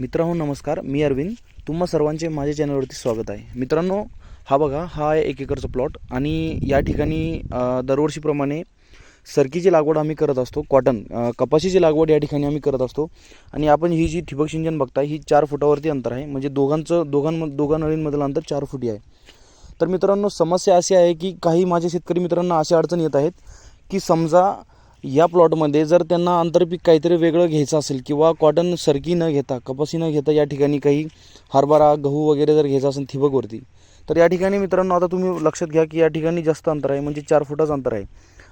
मित्रांनो नमस्कार. मी अरविंद. तुम्हा सर्वांचे माझ्या चॅनलवरती स्वागत आहे. मित्रांनो हा बघा हा आहे एक एकरचा प्लॉट आणि या ठिकाणी दरवर्षीप्रमाणे सरकीची लागवड आम्ही करत असतो. कॉटन कपाशीची लागवड या ठिकाणी आम्ही करत असतो. आणि आपण ही जी ठिबक सिंचन बघताय ही चार फुटावरती अंतर आहे. म्हणजे दोघांचं दोघांम दोघा नळींमधलं अंतर चार फुटी आहे. तर मित्रांनो समस्या अशी आहे की काही माझे शेतकरी मित्रांना अशा अडचण येत आहेत की समजा या प्लॉटमध्ये जर त्यांना आंतरपीक काहीतरी वेगळं घ्यायचं असेल किंवा कॉटन सरकी न घेता कपासी न घेता या ठिकाणी काही हरभरा गहू वगैरे जर घ्यायचा असेल ठिबकवरती तर या ठिकाणी मित्रांनो आता तुम्ही लक्षात घ्या की या ठिकाणी जास्त अंतर आहे म्हणजे चार फुटाचं अंतर आहे.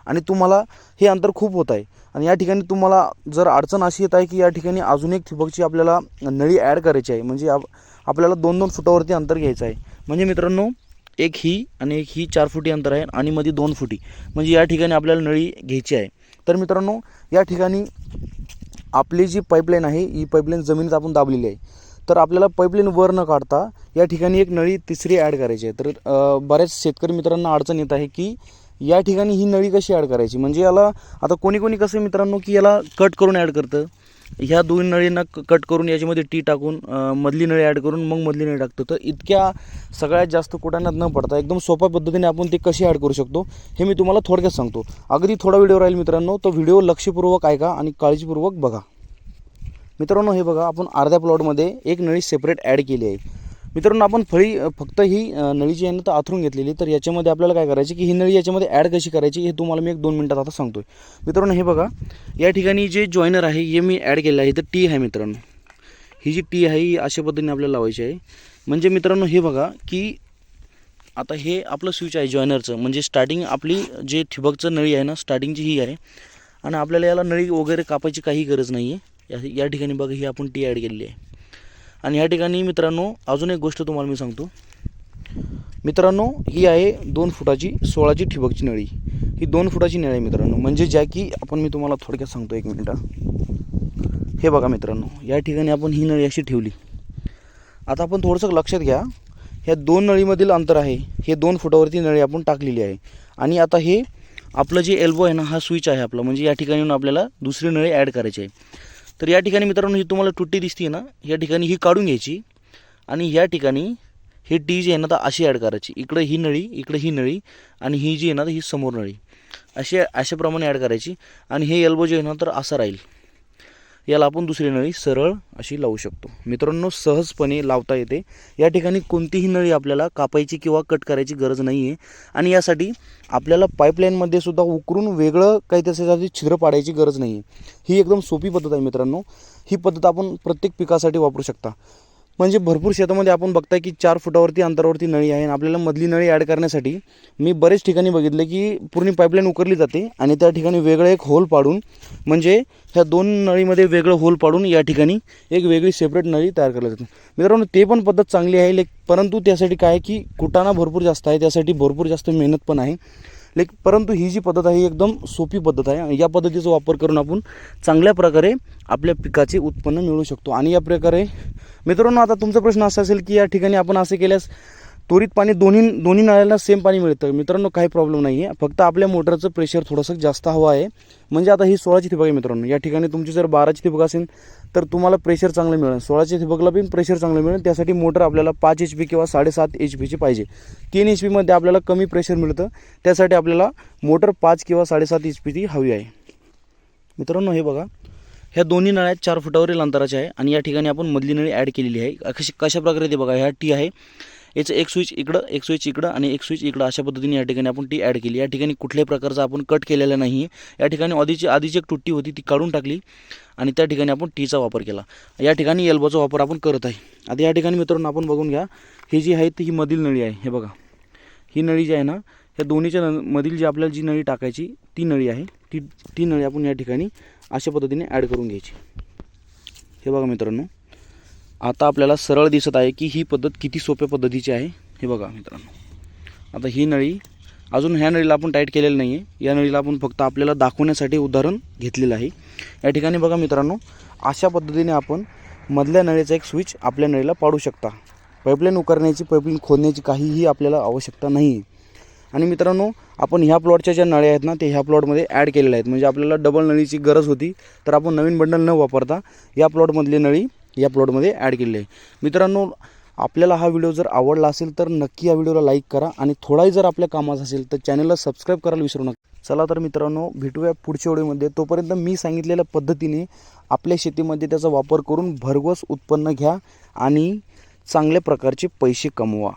आणि तुम्हाला हे अंतर खूप होत आहे. आणि या ठिकाणी तुम्हाला जर अडचण अशी येत आहे की या ठिकाणी अजून एक ठिबकची आपल्याला नळी ॲड करायची आहे म्हणजे आप आपल्याला दोन दोन फुटावरती अंतर घ्यायचं आहे. म्हणजे मित्रांनो एक ही आणि एक ही चार फुटी अंतर आहे आणि मध्ये दोन फुटी. म्हणजे या ठिकाणी आपल्याला नळी घ्यायची आहे. तर मित्रांनो या ठिकाणी आपली जी पाईपलाईन आहे ही पाईपलाईन जमिनीत आपण दाबलेली आहे. तर आपल्याला पाईपलाईन वर न काढता या ठिकाणी एक नळी तिसरी ॲड करायची आहे. तर बऱ्याच शेतकरी मित्रांना अडचण येत आहे की या ठिकाणी ही नळी कशी ॲड करायची? म्हणजे याला आता कोणी कोणी कसं मित्रांनो की याला कट करून ॲड करतं. ह्या दोन नळींना क- कट करून याच्यामध्ये टी टाकून मधली नळी ॲड करून मग मधली नळी टाकतो. तर इतक्या सगळ्यात जास्त कुटाण्यात न पडता एकदम सोप्या पद्धतीने आपण ते कशी ॲड करू शकतो हे मी तुम्हाला थोडक्यात सांगतो. अगदी थोडा व्हिडिओ राहील मित्रांनो तो व्हिडिओ लक्षपूर्वक ऐका आणि काळजीपूर्वक बघा. मित्रांनो हे बघा आपण अर्ध्या प्लॉटमध्ये एक नळी सेपरेट ॲड केली आहे. मित्रांनो आपण फळी फक्त ही नळीची नळी जी आहे ना तर आथरून घेतलेली. तर याच्यामध्ये आपल्याला काय करायची की ही नळी याच्यामध्ये ॲड कशी करायची हे तुम्हाला मी एक दोन मिनटात आता सांगतोय. मित्रांनो हे बघा या ठिकाणी जे जॉईनर आहे हे मी ॲड केलं आहे. तर टी आहे मित्रांनो. ही जी टी आहे ही अशा पद्धतीने आपल्याला लावायची आहे. म्हणजे मित्रांनो हे बघा की आता हे आपलं स्विच आहे जॉयनरचं म्हणजे स्टार्टिंग आपली जे ठिबकचं नळी आहे ना स्टार्टिंगची ही आहे. आणि आपल्याला याला नळी वगैरे कापायची काही गरज नाही आहे या या ठिकाणी बघा ही आपण टी ॲड केलेली आहे. आणि या ठिकाणी मित्रांनो अजून एक गोष्ट तुम्हाला मी सांगतो. मित्रांनो ही आहे दोन फुटाची सोळाची ठिबकची नळी. ही दोन फुटाची नळी आहे मित्रांनो. म्हणजे ज्या की आपण मी तुम्हाला थोडक्यात सांगतो एक मिनिटं. हे बघा मित्रांनो या ठिकाणी आपण ही नळी अशी ठेवली. आता आपण थोडंसं लक्षात घ्या ह्या दोन नळीमधील अंतर आहे. हे दोन फुटावरती नळी आपण टाकलेली आहे. आणि आता हे आपलं जे एल्बो आहे ना हा स्विच आहे आपला. म्हणजे या ठिकाणी येऊन आपल्याला दुसरी नळी ॲड करायची आहे. तर या ठिकाणी मित्रांनो ही तुम्हाला तुट्टी दिसते ना या ठिकाणी ही काढून घ्यायची आणि या ठिकाणी हे टी जी आहे ना तर अशी ॲड करायची. इकडं ही नळी इकडं ही नळी आणि ही जी आहे ना तर ही समोर नळी. अशी अशाप्रमाणे ॲड करायची आणि हे एल्बो जे आहे ना तर असं राहील. याला आपण दुसरी नळी सरळ अशी लावू शकतो. मित्रांनो सहजपणे लावता येते. या ठिकाणी कोणतीही नळी आपल्याला कापायची किंवा कट करायची गरज नाही आहे आणि यासाठी आपल्याला पाईपलाईनमध्ये सुद्धा उकरून वेगळं काही त्याच्यासाठी छिद्र पाडायची गरज नाही आहे ही एकदम सोपी पद्धत आहे मित्रांनो. ही पद्धत आपण प्रत्येक पिकासाठी वापरू शकता. म्हणजे भरपूर शेतामध्ये आपण बघताय की चार फुटावरती अंतरावरती नळी आहे आणि आपल्याला मधली नळी ॲड करण्यासाठी मी बरेच ठिकाणी बघितलं की पूर्ण पाईपलाईन उकरली जाते आणि त्या ठिकाणी वेगळं एक होल पाडून म्हणजे ह्या दोन नळीमध्ये वेगळं होल पाडून या ठिकाणी एक वेगळी सेपरेट नळी तयार केली जाते मित्रांनो ते पण पद्धत चांगली आहे लेक परंतु त्यासाठी काय आहे की कुटाणा भरपूर जास्त आहे त्यासाठी भरपूर जास्त मेहनत पण आहे. लेक परंतु ही जी पद्धत आहे ही एकदम सोपी पद्धत आहे. आणि या पद्धतीचा वापर करून आपण चांगल्या प्रकारे आपल्या पिकाचे उत्पन्न मिळू शकतो. आणि या प्रकारे मित्रांनो आता तुमचा प्रश्न असा असेल की या ठिकाणी आपण असे केल्यास त्वरित पाणी दोन्ही दोन्ही नळ्याला सेम पाणी मिळतं. मित्रांनो काही प्रॉब्लेम नाही आहे फक्त आपल्या मोटरचं प्रेशर थोडंसं जास्त हवं आहे. म्हणजे आता ही सोळाची ठिबक आहे मित्रांनो. या ठिकाणी तुमची जर बाराची ठिबक असेल तर तुम्हाला प्रेशर चांगलं मिळेल. सोळाच्या ठिबकला पण प्रेशर चांगलं मिळेल. त्यासाठी मोटर आपल्याला पाच एच पी किंवा साडेसात एच पीची पाहिजे. तीन एच पीमध्ये आपल्याला कमी प्रेशर मिळतं. त्यासाठी आपल्याला मोटर पाच किंवा साडेसात एच पीची हवी आहे. मित्रांनो हे बघा. ह्या दोन्ही नळ्या चार फुटावरील अंतराच्या आहे आणि या ठिकाणी आपण मधली नळी ॲड केलेली आहे. कशी कशा प्रकारे ते बघा ह्या टी आहे. याचं एक स्विच इकडं एक स्विच इकडं आणि एक स्विच इकडं अशा पद्धतीने या ठिकाणी आपण टी ॲड केली. या ठिकाणी कुठल्याही प्रकारचा आपण कट केलेला नाही. आहे या ठिकाणी आधीची आधीची एक तुट्टी होती ती काढून टाकली आणि त्या ठिकाणी आपण टीचा वापर केला. या ठिकाणी एल्बोचा वापर आपण करत आहे. आता या ठिकाणी मित्रांनो आपण बघून घ्या ही जी आहे ती ही मधील नळी आहे. हे बघा. ही नळी जी आहे ना ह्या दोन्हीच्या न मधील जी आपल्याला जी नळी टाकायची ती नळी आहे. ती ती नळी आपण या ठिकाणी अशा पद्धतीने ॲड करून घ्यायची. हे बघा मित्रांनो. आता आपल्याला सरळ दिसत आहे की ही पद्धत किती सोप्या पद्धतीची आहे. हे बघा मित्रांनो. आता ही नळी अजून ह्या नळीला आपण टाईट केलेलं नाही आहे या नळीला आपण फक्त आपल्याला दाखवण्यासाठी उदाहरण घेतलेलं आहे. या ठिकाणी बघा मित्रांनो अशा पद्धतीने आपण मधल्या नळीचा एक स्विच आपल्या नळीला पाडू शकता. पाईपलाईन उकरण्याची पाईपलाईन खोदण्याची काहीही आपल्याला आवश्यकता नाही आहे आणि मित्रांनो आपण ह्या प्लॉटच्या ज्या नळ्या आहेत ना ते ह्या प्लॉटमध्ये ॲड केलेल्या आहेत. म्हणजे आपल्याला डबल नळीची गरज होती तर आपण नवीन बंडल न वापरता या प्लॉटमधली नळी या प्लॉटमध्ये ॲड केलेले आहे. मित्रांनो आपल्याला हा व्हिडिओ जर आवडला असेल तर नक्की या व्हिडिओला लाईक करा आणि थोडाही जर आपल्या कामाचा असेल तर चॅनलला सबस्क्राईब करायला विसरू नका. चला तर मित्रांनो भेटूया पुढच्या व्हिडिओमध्ये तोपर्यंत मी सांगितलेल्या पद्धतीने आपल्या शेतीमध्ये त्याचा वापर करून भरघोस उत्पन्न घ्या आणि चांगल्या प्रकारचे पैसे कमवा.